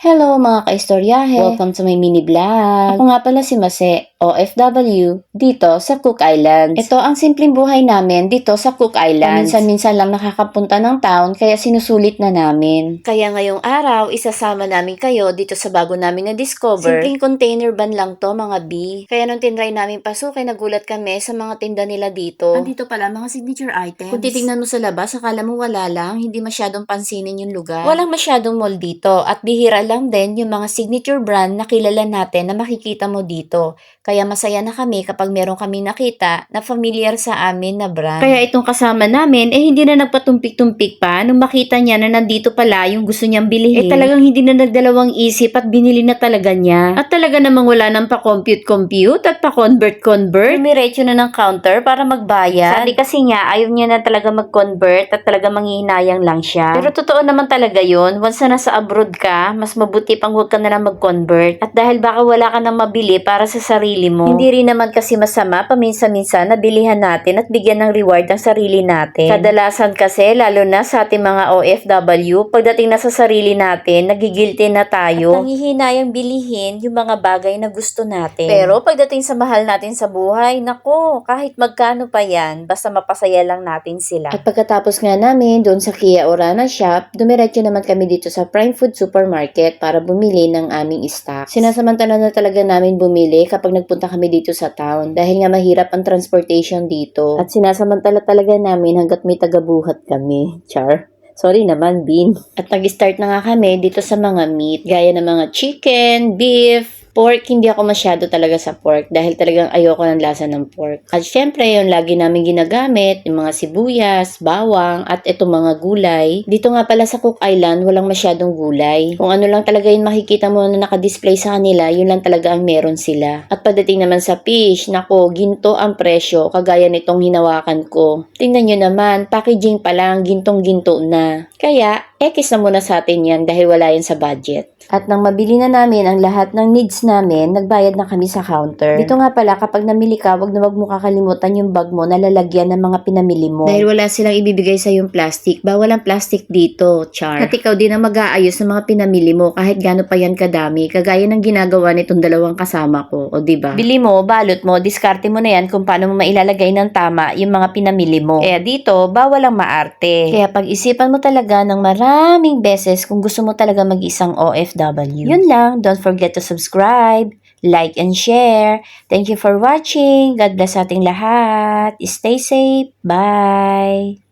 Hello mga kaistoryahe! Welcome to my mini vlog! Ako nga pala si Mase, OFW, dito sa Cook Islands. Ito ang simpleng buhay namin dito sa Cook Islands. Minsan-minsan lang nakakapunta ng town kaya sinusulit na namin. Kaya ngayong araw, isasama namin kayo dito sa bago namin na-discover. Simpleng container van lang to mga B. Kaya nung tinry namin pasukin, nagulat kami sa mga tinda nila dito. Andito pala mga signature items. Kung titingnan mo sa labas, akala mo wala lang, hindi masyadong pansinin yung lugar. Walang masyadong mall dito at bihira lang din yung mga signature brand na kilala natin na makikita mo dito. Kaya masaya na kami kapag meron kami nakita na familiar sa amin na brand. Kaya itong kasama namin, eh hindi na nagpatumpik-tumpik pa nung makita niya na nandito pala yung gusto niyang bilhin. Eh talagang hindi na nagdalawang isip at binili na talaga niya. At talaga namang wala nang pa-compute-compute at pa-convert-convert. Dumiretso na ng counter para magbayad. Sabi kasi niya, ayaw niya na talaga mag-convert at talaga manghihinayang lang siya. Pero totoo naman talaga yun. Once na nasa abroad ka, mas mabuti pang huwag ka na lang mag-convert. At dahil baka wala ka nang mabili para sa sarili mo, hindi rin naman kasi masama paminsan-minsan na bilihan natin at bigyan ng reward ang sarili natin. Kadalasan kasi, lalo na sa ating mga OFW, pagdating na sa sarili natin, nagigilty na tayo. At nanghihinayang bilihin yung mga bagay na gusto natin. Pero pagdating sa mahal natin sa buhay, nako, kahit magkano pa yan, basta mapasaya lang natin sila. At pagkatapos nga namin doon sa Kia Orana Shop, dumiretso naman kami dito sa Prime Food Supermarket para bumili ng aming stock. Sinasamantala na talaga namin bumili kapag nagpunta kami dito sa town dahil nga mahirap ang transportation dito. At sinasamantala talaga namin hanggat may tagabuhat kami. Char. Sorry naman, Bean. At nag-start na nga kami dito sa mga meat, gaya ng mga chicken, beef, pork, hindi ako masyado talaga sa pork dahil talagang ayoko ng lasa ng pork. At syempre, yung lagi namin ginagamit, yung mga sibuyas, bawang, at itong mga gulay. Dito nga pala sa Cook Island, walang masyadong gulay. Kung ano lang talaga yung makikita mo na nakadisplay sa kanila, yun lang talaga ang meron sila. At pagdating naman sa fish, nako, ginto ang presyo, kagaya nitong hinawakan ko. Tingnan nyo naman, packaging pa lang, gintong-ginto na. Kaya, X na muna sa atin yan dahil wala yan sa budget. At nang mabili na namin ang lahat ng needs namin, nagbayad na kami sa counter. Dito nga pala, kapag namili ka, wag na wag mo kakalimutan yung bag mo na lalagyan ng mga pinamili mo. Dahil wala silang ibibigay sa yung plastic. Bawal ang plastic dito, Char. At ikaw din ang mag-aayos ng mga pinamili mo kahit gaano pa yan kadami. Kagaya ng ginagawa nitong dalawang kasama ko, o di ba? Bili mo, balot mo, diskarte mo na yan kung paano mo mailalagay ng tama yung mga pinamili mo. Kaya dito, bawal ang maarte. Kaya pag-isipan mo talaga ng maraming beses kung gusto mo talaga mag-isang OFW. Yun lang, don't forget to subscribe, like and share. Thank you for watching. God bless ating lahat. Stay safe. Bye.